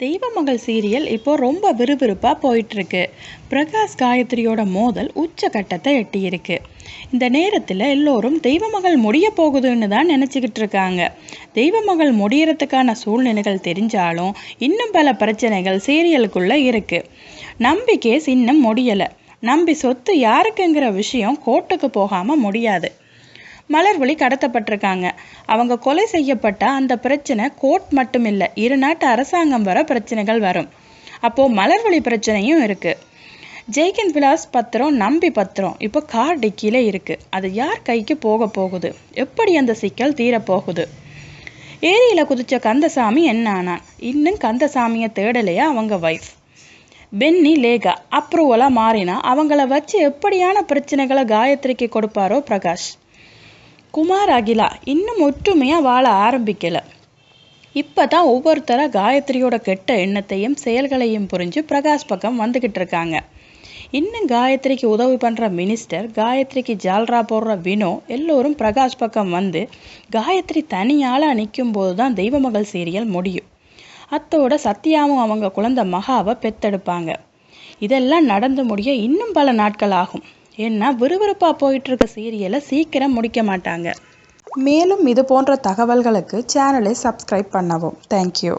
Deivamagal serial இப்போ ரொம்ப விறுவிறுப்பாக போயிட்டுருக்கு. பிரகாஷ் காயத்ரியோட மோதல் உச்சகட்டத்தை எட்டியிருக்கு. இந்த நேரத்தில் எல்லோரும் தெய்வமகள் முடிய போகுதுன்னு தான் நினச்சிக்கிட்டு இருக்காங்க. தெய்வமகள் முடியறதுக்கான சூழ்நிலைகள் தெரிஞ்சாலும் இன்னும் பல பிரச்சனைகள் சீரியலுக்குள்ளே இருக்குது நம்பி கேஸ் இன்னும் முடியலை. நம்பி சொத்து யாருக்குங்கிற விஷயம் கோர்ட்டுக்கு போகாமல் முடியாது. மலர்விழி கடத்தப்பட்டிருக்காங்க. அவங்க கொலை செய்யப்பட்ட அந்த பிரச்சனை கோர்ட் மட்டும் இல்லை இரு நாட்டு அரசாங்கம் வர பிரச்சனைகள் வரும். அப்போது மலர்விழி பிரச்சனையும் இருக்குது ஜெய்கின் விலாஸ் பத்திரம் நம்பி பத்திரம் இப்போ கார் டிக்கியில் இருக்குது அது யார் கைக்கு போக போகுது? எப்படி அந்த சிக்கல் தீரப்போகுது? ஏரியில் குதிச்ச கந்தசாமி என்ன ஆனான்? இன்னும் கந்தசாமியை தேடலையா அவங்க ஒய்ஃப் பென்னி லேகா அப்ரூவலாக மாறினா அவங்கள வச்சு எப்படியான பிரச்சனைகளை காயத்ரிக்கு கொடுப்பாரோ பிரகாஷ்? குமார் அகிலா இன்னும் ஒற்றுமையாக வாழ ஆரம்பிக்கலை. இப்போ தான் ஒவ்வொருத்தராக காயத்ரியோட கெட்ட எண்ணத்தையும் செயல்களையும் புரிஞ்சு பிரகாஷ் பக்கம் வந்துக்கிட்டு இருக்காங்க. இன்னும் காயத்ரிக்கு உதவி பண்ணுற மினிஸ்டர் காயத்ரிக்கு ஜால்ரா போடுற வினோ எல்லோரும் பிரகாஷ் பக்கம் வந்து காயத்ரி தனியால் நிற்கும் போது தான் தெய்வமகள் சீரியல் முடியும். அத்தோட சத்யாவும் அவங்க குழந்தை மகாவை பெத்தெடுப்பாங்க. இதெல்லாம் நடந்து முடிய இன்னும் பல நாட்கள் ஆகும். ஏன்னா விறுவிறுப்பாக போயிட்டு இருக்க சீரியலை சீக்கிரம் முடிக்க மாட்டாங்க. மேலும் இது போன்ற தகவல்களுக்கு சேனலை சப்ஸ்கிரைப் பண்ணவும். தேங்க்யூ